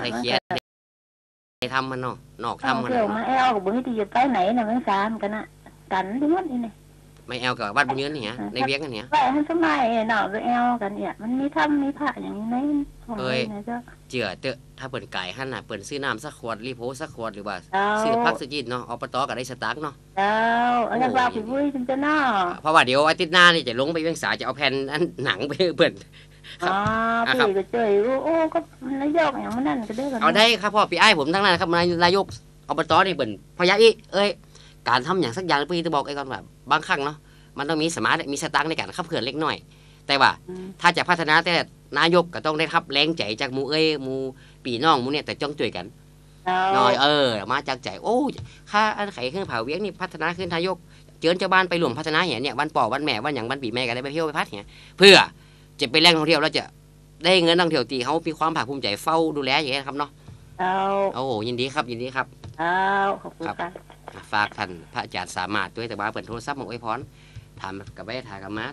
ใครเครียดใครทำมันเนาะนอกเอาทำมันเที่ยวน่ะมาแอลกับบุญที่จะไปไหนน่ะมันสามกันน่ะกันที่มันนี่นี่ไม่แอลกับบ้านบุญยืนนี่ฮะในเวียงกันเนี่ยไปให้สมัยเนาะไปแอลกันเนี่ยมันมีถ้ำมีพระอย่างนี้ไหนของเอ้ยนี่นะเจ้าเจือเตอะถ้าเปิ่นไก่หั่นน่ะเปิ่นซื้อน้ำสักขวดรีโพสักขวดหรือว่าเจ้าซื้อพักซื้อจีนเนาะอบตก็ได้สตางค์เนาะเจ้าเอาจากว่าพี่ปุ้ยจังจะเนาะเพราะว่าเดี๋ยวอาทิตย์หน้านี่จะลงไปเวียงสาจะเอาแผ่นอันหนังไปให้เปิ่น ครับอ๋ออะครับ พี่ก็เจอโอ้โอ้ก็มันระยอกอย่างมันนั่นก็ได้กันเอาได้ครับพ่อพี่ไอ้ายผมทั้งนั้นนะครับนายนายกอบตนี่เปิ่นพยาอีเอ้ยการทำอย่างสักอย่างพี่จะบอกไอ้ก่อนว่าบางครั้งเนาะมันต้องมีสมาร์ทมีสตางค์ในการขับเคลื่อนเล็กน้อย แต่ว่าอืมถ้าจะพัฒนาแต่นายกก็ต้องได้รับแรงใจจากหมูเอ้ยหมูปีน้องหมูเนี่ยแต่จ้องช่วยกันเจ้าน้อยเออ มาจากใจโอ้ค่าอันไขเครื่องเผาเวียงนี่พัฒนาขึ้นนายก เจิญเจ้าบ้านไปรวมพัฒนาอย่างเนี่ยวันป่อวันแม่วันอย่างวันปีแม่ก็ได้ไปเที่ยวไปพัดเนี่ยเพื่อ จะเป็นแหล่งท่องเที่ยวแล้วจะได้เงินท่องเที่ยวตีเขามีความภาคภูมิใจเฝ้าดูแลอย่างนี้ยครับเนาะเจ้าโอ้ยินดีครับยินดีครับเจ้าขอบคุณครับค่ะฝากท่านพระอาจารย์สามารถด้วยแต่ว่าเปิดโทรศัพท์มาอวยพรถามกับไปถ่ายกับมา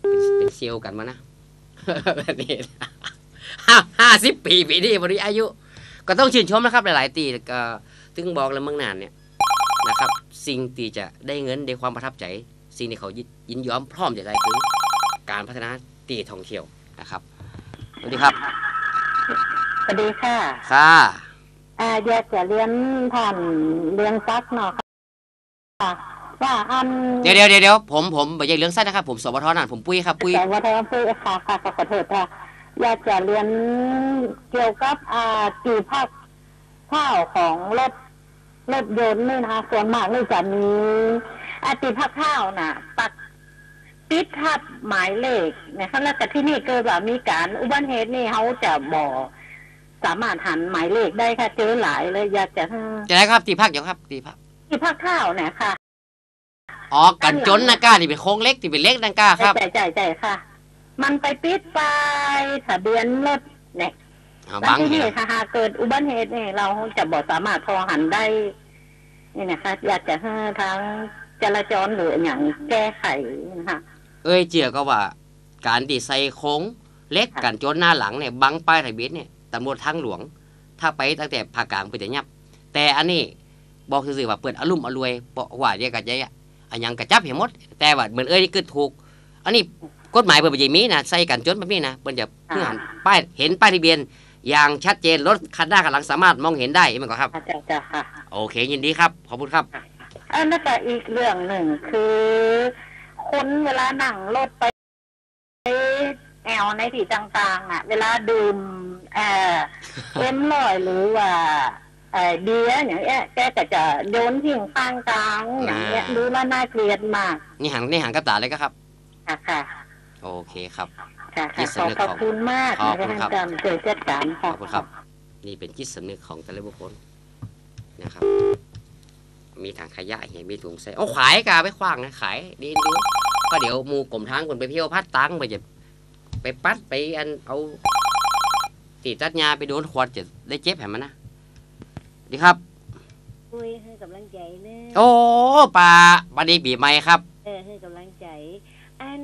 เป็นเป็นเซียวกันมานะแบบนี้ห้าห้าสิบปีปีนี้บริอายุ ก็ต้องชื่นชมนะครับ หลาย ๆ ตีแล้วก็ถึงบอกแล้วเมืองนานเนี่ยนะครับ สิ่งที่จะได้เงินได้ความประทับใจ สิ่งที่เขายินยินยอมพร้อมจะได้คือ การพัฒนา ตีท่องเที่ยวนะครับสวัสดีครับสวัสดีค่ะค่ะอ่าอยากจะเรียนผ่านเรียนซักเนาะค่ะว่าอันเดี๋ยวเดี๋ยวเดี๋ยวเดี๋ยวผมผมไม่ใช่เรื่องสั้นนะครับผมสวทนั่นผมปุ้ยครับปุ้ยแต่ว่าทางพูดค่ะค่ะขอโทษค่ะอยากจะเรียนเกี่ยวกับอ่าจีภาคข้าวของรถรถยนต์นี่นะคะส่วนมากนี่จะมีอาตีภาคข้าวน่ะ ปัก ติดทับหมายเลขนะคะแล้วแต่ที่นี่เกิดแบบมีการอุบัติเหตุนี่เขาจะบอกสามารถหันหมายเลขได้ค่ะ เจอหลายเลยอยากจะให้จะได้ครับตีภาคเดี๋ยวครับตีภาคที่ภาคข้าวเนี่ยค่ะอ๋อกันจนนะก้าที่เป็นโค้งเล็กที่เป็นเล็กนังก้าครับใช่ใช่ใช่ค่ะ มันไปปิดไฟทะเบียนรถเนี่ยอ๋อแล้วบังที่เนี่นี่ยค่ะหากเกิดอุบัติเหตุเนี่ยเราจะบอกสามารถพอหันได้ นี่นะคะ อยากจะให้ทางจราจรหรืออย่างแก้ไขนะคะ เอ้ยเจียก็ว่า การดีไซน์โค้งเล็กค่ะกันจนหน้าหลังเนี่ยบังป้ายทะเบียนเนี่ยตำรวจทางหลวง ถ้าไปตั้งแต่ภาคกลางไปแต่ยับ แต่อันนี้บอกซื่อๆว่าเปิดอารมณ์อรวยบอกว่าเดียวกับใจอะอันยังกระจับเห็นหมด แต่ว่าเหมือนเอ้ยนี่คือถูก อันนี้กฎหมายเปิดไปยังมีนะใส่กันจนแบบนี้นะเปิดจะเพื่อหันป้ายเห็นป้ายทะเบียน อย่างชัดเจนรถคันหน้าคันหลังสามารถมองเห็นได้ไหมครับอาจารย์จะค่ะโอเคยินดีครับขอบคุณครับอันนั้นก็อีกเรื่องหนึ่งคือ คนเวลานั่งรถไปแอลในที่ต่างๆอะ เวลาดื่มเอ่อเอ็มลอยหรือว่าเอ่อเบียร์อย่างเงี้ยแกก็จะโยนทิ้งข้างกลางอย่างเงี้ยอ่าดูแล้วน่าเกลียดมาก นี่หันนี่หันกับตาเลยก็ครับค่ะค่ะ โอเคครับค่ะที่ค่ะสขอนึกขอบคุณมากขอบนะคุณคะครับท่านอาจารย์เจอจัดการขค่ะอบคุณครับ นี่เป็นจิตสำนึกของแต่ละบุคคลนะครับ มีถังขยะเห็นมีถุงใส่เอาขายกาไปขว้างนะขายดีดูก็เดี๋ยวหมูกลมทางคนไปเที่ยวพัดตังไปจะไปปัดไปอันเอาตีตัดยาไปโดนขวดจะได้เจ็บแหมมันนะดีครับคุยให้กำลังใจเนอะโอ้ป่าบันดีปีใหม่ครับ เออให้กำลังใจ อัน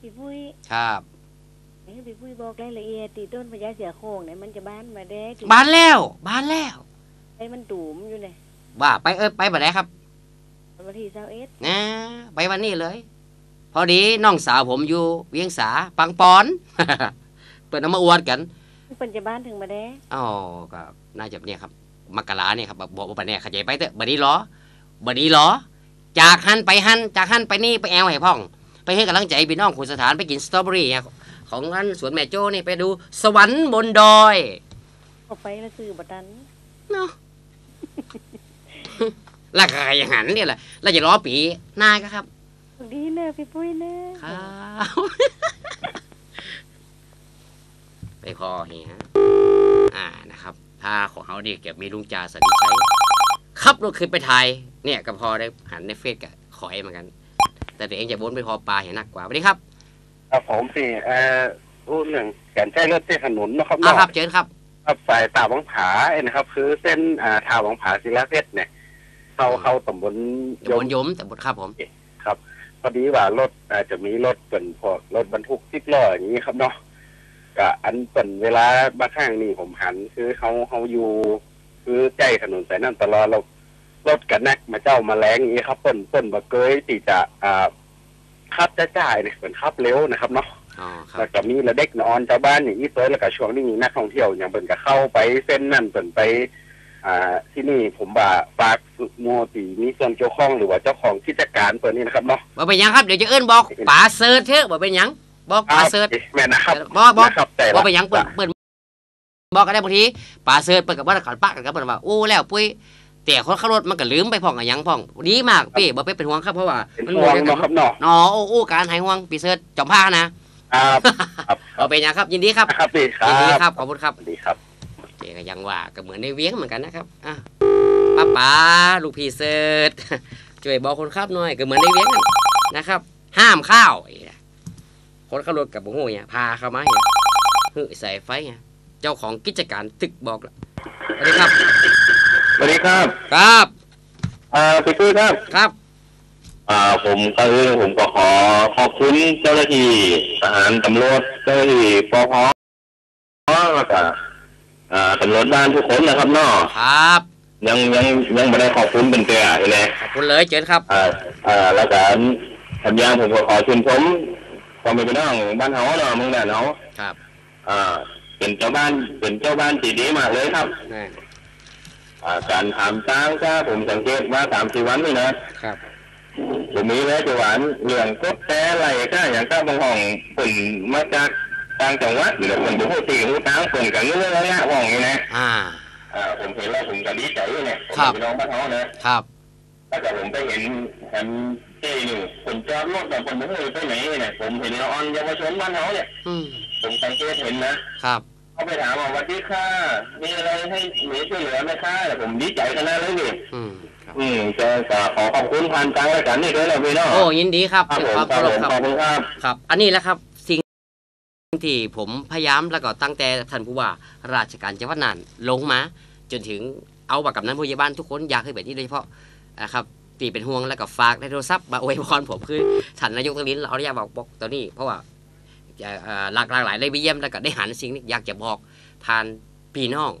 พี่ปุ้ยครับให้พี่ปุ้ยบอกรายละเอียดตีต้นพญาเสือโคร่งเนี่ยมันจะบ้านมาได้ถึงบานแล้วบานแล้วไอ้มันตูมอยู่เนี่ย ว่าไปเออไปบันไดครับวันที่เสาเอ็ดนะไปวันนี้เลย พอดีน้องสาวผมอยู่เวียงสาปังปอน เปิดเอามาอวดกันเป็นจะบ้านถึงมาได้อ๋อก็น่าจะเนี่ยครับมกราเนี่ยครับบอกว่าบัดเนี่ยเข้าใจไปเถอะบัดนี้เหรอบัดนี้เหรอจากหันไปหันจากหันไปนี่ไปแอลให้พ่อง ไปให้กำลังใจพี่น้องคุณสถานไปกินสตรอเบอรี่อะของร้านสวนแม่โจ้นี่ไปดูสวรรค์บนดอยเอาไปแล้วซื้อบัตันเนาะ ราคาอย่างหันเนี่ยแหละเราจะรอปีหน้าก็ครับ ดีเนอะพี่ปุ้ยเนอะครับไปพอเฮียอ่านะครับ ถ้าของเขาดีเก็บมีลุงจ่าสันนิชัยขับรถขึ้นไปไทยเนี่ยก็พอได้หันในเฟซกับขอยเหมือนกัน แต่ตัวเองจะบนไปพอปลาเห็นหนักกว่าสวัสดีครับ ครับผมสิเอ่อพูดเรื่องการใช้รถเส้นถนนนะครับอ่าเนาะครับเจิญครับ ครับสายตาวังผาเอ้ยนะครับ คือเส้นอ่าทาววังผาศิลาเพชรเนี่ย เข้าเข้าตำบลเดี๋ยวบนยมแต่บนครับผมพอดีว่ารถอาจจะมีรถเป็นพวกรถบรรทุกสิบล้ออย่างนี้ครับเนาะกะอันเปิ่นเวลาบางครั้งนี่ผมหัน คือเขาเขาอยู่คือใจถนนสายนั้นตลอดเรารถกันนักมาเจ้ามาแรงอย่างนี้ครับเปิ่นเปิ่นบ่เกยตีจะอ่าขับจะจ่ายเนี่ยเหมือนขับเร็วนะครับเนาะอ๋อครับแล้วก็มีระเด็กนอนชาวบ้านอย่างนี้เซยแล้วก็ช่วงนี้มีนักท่องเที่ยวอย่างเปิ่นก็เข้าไปเส้นนั่นเปิ่นไป อ่าที่นี่ผมบ่าฝากมัวตีมีส่วนเกี่ยวข้องหรือว่าเจ้าของกิจการเปิ่นนี่นะครับเนาะบ่เป็นหยังครับเดี๋ยวจะเอิ้นบอกป๋าเสิร์ชเถอะบ่เป็นหยังบอกป๋าเสิร์ชแม่นะครับบอกบอกนะครับแต่บ่ละเป็นหยังเปิดเปิดบอกกันได้บางทีป๋าเสิร์ชเปิดกับว่าขันปะกันกับเปิดว่าโอ้แล้วปุ้ยแต่คนขับรถมันก็ลืมไปพ่องอะหยังพ่องดีมากพี่บ่ไปเป็นห่วงครับเพราะว่าเป็นมันห่วงกัเนาะครับเนาะอ๋อโอ้โอ้การหายห่วงพี่เสิร์ชจอมผ้านะครับบ่เป็นหยังครับ ยินดีครับครับพี่ครัยินดีบครับขอบคุณครับสวัสดีครับเจ๊ ก็ยังว่าก็เหมือนในเวียงเหมือนกันนะครับอะป้าป๋าลูกพี่เสิร์ชช่วยบอกคนขับหน่อยก็เหมือนในเวียงนั่นนะครับ ห้ามข้าวไอ้เนี่ยคนขับรถกับบุ้งเนี่ยพาเข้ามาเนี่ยเฮ้ยใส่ไฟเนี่ยเจ้าของกิจการตึกบอกแล้วสวัสดีครับสวัสดีครับ ครับอ่าพี่ตุ้ยครับครับอ่าผมก็คือผมก็ขอขอบคุณเจ้าหน้าที่ทหารตำรวจเจ้าหน้าที่ปพแล้วก็ อ่าตำรวจบ้านทุกคนนะครับเนาะครับ ยังยังยังไม่ได้ขอบคุณเป็นเตือเลยขอบคุณเลยเจิญครับอ่าอ่าแล้วก็ทำยางผมก็ขอชื่นชมความเป็นพี่น้องบ้านเฮาเนาะเมึงแดนเฮาครับอ่าเป็นเจ้าบ้านเป็นเจ้าบ้านที่ดีมากเลยครับนี่อ่าการถามจ้างก็ผมสังเกตว่าสามสี่วันนี่นะครับผมมีแล้วจะหวานเรื่องกดแต่อะไรก็อย่างก็บางห้องผลมาจาก ต่างจังหวัดหรือคนผู้ตีผู้ตางคนกันเรื่องอะไรนะห้องนี้นะอ่าอ่าผมเห็นแล้วผมก็ดีใจเลยเนี่ยผมครับเป็นน้องบ้านเขานะครับถ้าเกิดผมไปเห็นเห็นที่นี่คนจอดรถแบบคนผู้ตีไปไหนเนี่ยผมเห็นละออนเยาวชนบ้านเขาเนี่ยอืมผมสังเกตเห็นนะครับเขาไปถามว่าวันดีค่ะมีอะไรให้หนูช่วยเหลือไหมคะแต่ผมดีใจขนาดเลยนี่อืมครับอืมจะจะขอขอบคุณผ่านทางรายการนี่ด้วยนะพี่เน้องโอ้ยินดีครับครับด้วยผมความคเคารพครับรับผมขอบคุณครับ ครับ อันนี้แหละครับสิ่ง ที่ผมพยายามแล้วก็ตั้งแต่ท่านผู้ว่าราชการจังหวัดน่านลงมา จนถึงเอาบักกับนั้นผู้ใหญ่บ้านทุกคนอยากให้แบบนี้โดยเฉพาะนะครับตีเป็นห่วงแล้วก็ฝากในโทรศัพท์มาอวยพรผมคือท่านนายกตรงนี้เราอนุญาตบอกบอกตอนนี้ เพราะว่าหลากหลากหลายได้ไปเยี่ยมแล้วก็ได้หันสิ่งนี้อยากจะบอกผ่านพี่น้อง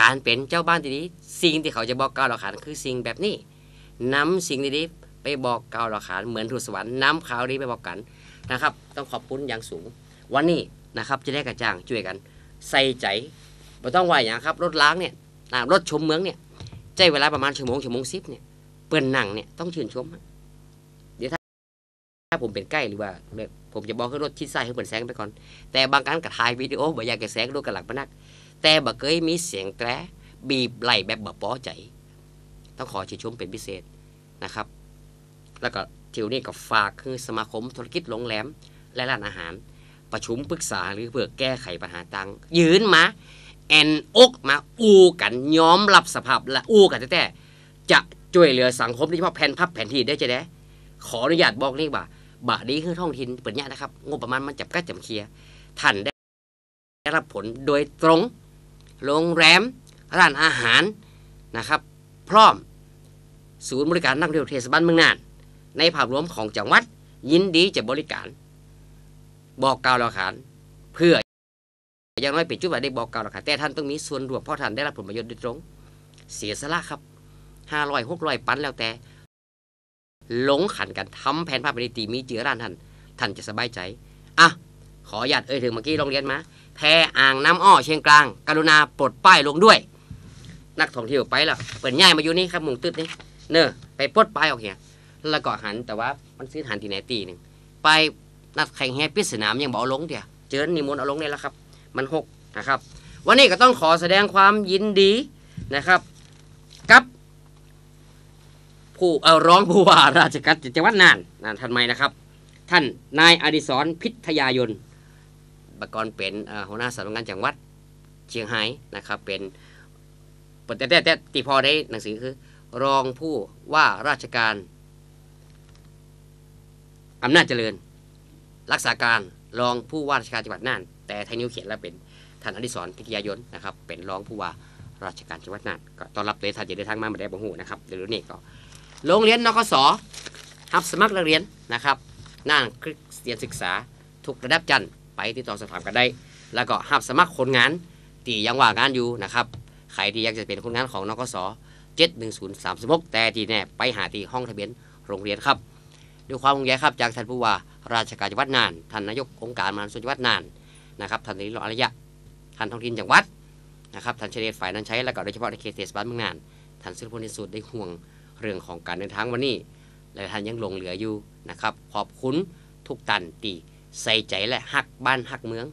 การเป็นเจ้าบ้านที่ดีสิ่งที่เขาจะบอกกล่าวเราขานคือสิ่งแบบนี้นำสิ่งดีๆไปบอกกล่าวเราขานเหมือนทูตสวรรค์นำข่าวดีไปบอกกันนะครับ ต้องขอบคุณอย่างสูง วันนี้นะครับจะได้กระจ่างช่วยกัน ใส่ใจไม่ต้องว่าอย่างครับ รถล้างเนี่ยรถชมเมืองเนี่ยใจเวลาประมาณชั่วโมงชั่วโมงสิบเนี่ยเปื้อนหนังเนี่ยต้องชื่นชมเดี๋ยวถ้าถ้าผมเป็นใกล้หรือว่าผมจะบอกให้รถชิดซ้ายให้เปิดแสงไปก่อน แต่บางครั้งก็ถ่ายวิดีโอบ่อยากจะแสงดูกันหลังพนัก แต่บ่เคยมีเสียงแตรบีบไหลแบบบ่พอใจ ต้องขอชื่นชมเป็นพิเศษนะครับ แล้วก็ทิวนี่ก็ฝากคือสมาคมธุรกิจโรงแรมและร้านอาหาร ประชุมปรึกษาหรือเพื่อแก้ไขปัญหาต่างยืนมาแอนอกมาอูกันยอมรับสภาพและอูกันแต่จะช่วยเหลือสังคมโดยเฉพาะแผ่นพับแผ่นที่ได้จะได้ขออนุญาตบอกนี่ว่าบาดีคือท้องถิ่นเปิดเนี่ยนะครับงบประมาณมันจับกัดจำเคลียท่านได้รับผลโดยตรง โรงแรม ร้านอาหารนะครับ พร้อม ศูนย์บริการนักเที่ยวเทศบาลเมืองน่าน ในภาพรวมของจังหวัดยินดีจะบริการ บอกกล่าวหลักฐานเพื่ออย่างน้อยเป็นจุดว่าได้บอกกล่าวหลักฐานแต่ท่านต้องมีส่วนร่วมเพราะท่านได้รับผลประโยชน์โดยตรง เสียสละครับห้าร้อยหกร้อยปันแล้วแต่หลงขันกันทำแผนภาพปฏิตีมีเจือร้านท่านท่านจะสบายใจอะขออนุญาตเอ่ยถึงเมื่อกี้โรงเรียนมาแพอ่างน้ำอ้อเชียงกลาง กรุณาปลดป้ายลงด้วย นักท่องเที่ยวไปแล้วเปิดง่ายมาอยู่นี่ครับมุงตึ๊ดนี่เนอะไปปลดป้ายออกเหียแล้วก็หันแต่ว่ามันซื้อหันที่ไหนตีหนึ่งไป นัดแข่งแฮปปี้สนามยังบอกลงเดียวเจอนิมนต์เอาลงเนี่ยแล้วครับ มันหกนะครับ วันนี้ก็ต้องขอแสดงความยินดีนะครับ กับผู้เออร้องผู้ว่าราชการจังหวัดน่านนะท่านใหม่นะครับ ท่านนายอดิศรพิทยายนบกรเป็นหัวหน้าสำนักงานจังหวัดเชียงรายนะครับ เป็นแต่แต่แต่ตีพอได้หนังสือคือ รองผู้ว่าราชการอำนาจเจริญ รักษาการรองผู้ว่าราชการจังหวัดน่าน แต่ไทยนิวเขียนแล้วเป็นท่านอดิศรพิทยายนนะครับ เป็นรองผู้ว่าราชการจังหวัดน่านก็ต้อนรับเลยท่านจะเดินทางมาไม่ได้บ่หูนะครับเดี๋ยวนี้ก็โรงเรียนนกศรับสมัครนักเรียนนะครับน่านคริสเตียนศึกษาทุกระดับจันไปติดต่อสอบถามกันได้ แล้วก็หับสมัครคนงานตียังว่างานอยู่นะครับใครที่อยากจะเป็นคนงานของนกส71036แต่ที่แน่ไปหาที่ห้องทะเบียนโรงเรียนครับ ด้วยความห่วงใยครับจากท่านผู้ว่าราชการจังหวัดน่านท่านนายกองค์การมหาส่วนจังหวัดน่านนะครับท่านนายกอารยะท่านท้องถิ่นจังหวัดนะครับท่านเฉลิมฝ่ายนั้นใช้แล้วก็โดยเฉพาะในเขตเทศบาลเมืองน่านท่านสุรพลนิสุดได้ห่วงเรื่องของการเดินทางวันนี้ และท่านยังหลงเหลืออยู่นะครับขอบคุณทุกตันตีใส่ใจและหักบ้านหักเมือง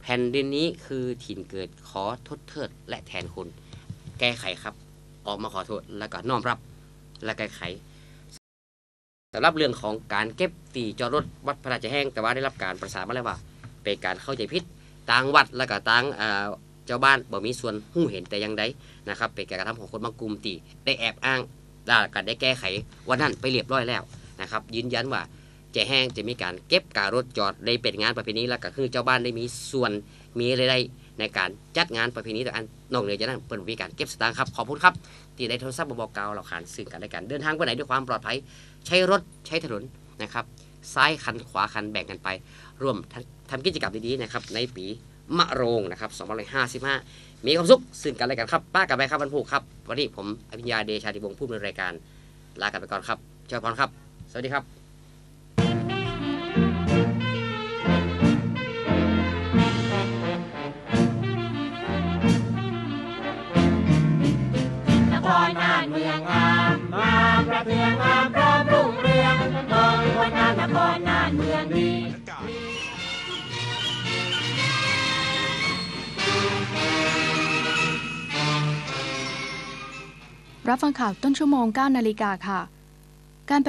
แผ่นดินนี้คือถิ่นเกิดขอทดเทิดและแทนคุณ แก้ไขครับ ออกมาขอโทษแล้วก็น้อมรับและแก้ไข สำหรับเรื่องของการเก็บตีจอดรถวัดพระราชแห้งแต่ว่าได้รับการประสานมาแล้วว่า เป็นการเข้าใจผิดต่างวัดและก็ต่างเอ่อเจ้าบ้านบ่มีส่วนหู้เห็นแต่ยังใดนะครับเป็นการกระทำของคนบางกลุ่มตีได้แอบอ้างได้การได้แก้ไขวันนั้นไปเรียบร้อยแล้วนะครับยืนยันว่าจะแห้งจะมีการเก็บการรถจอดได้เป็นงานประเพณีแล้วก็คือเจ้าบ้านได้มีส่วนมีอะไรได้ ในการจัดงานประเพณีแต่อันนอกเหนือจากนั้นเปิดมีการเก็บสตางค์ครับขอบคุณครับที่ได้โทรศัพท์มาบอกกล่าวเราขานซึ่งกันและกันเดินทางไปไหนด้วยความปลอดภัย ใช้รถใช้ถนนนะครับ ซ้ายคันขวาคันแบ่งกันไป ร่วมทำทำกิจกรรมดีๆนะครับในปีมะโรงนะครับ2555 มีความสุขซึ่งกันและกันครับป้ากับแม่ครับวันผูกครับวันนี้ผมอภิญญาเดชาติวงศ์ผู้ดำเนินรายการลากันไปก่อนครับเจ้าพรครับ สวัสดีครับ รับฟังข่าวต้นชั่วโมง 9 นาฬิกาค่ะ การประ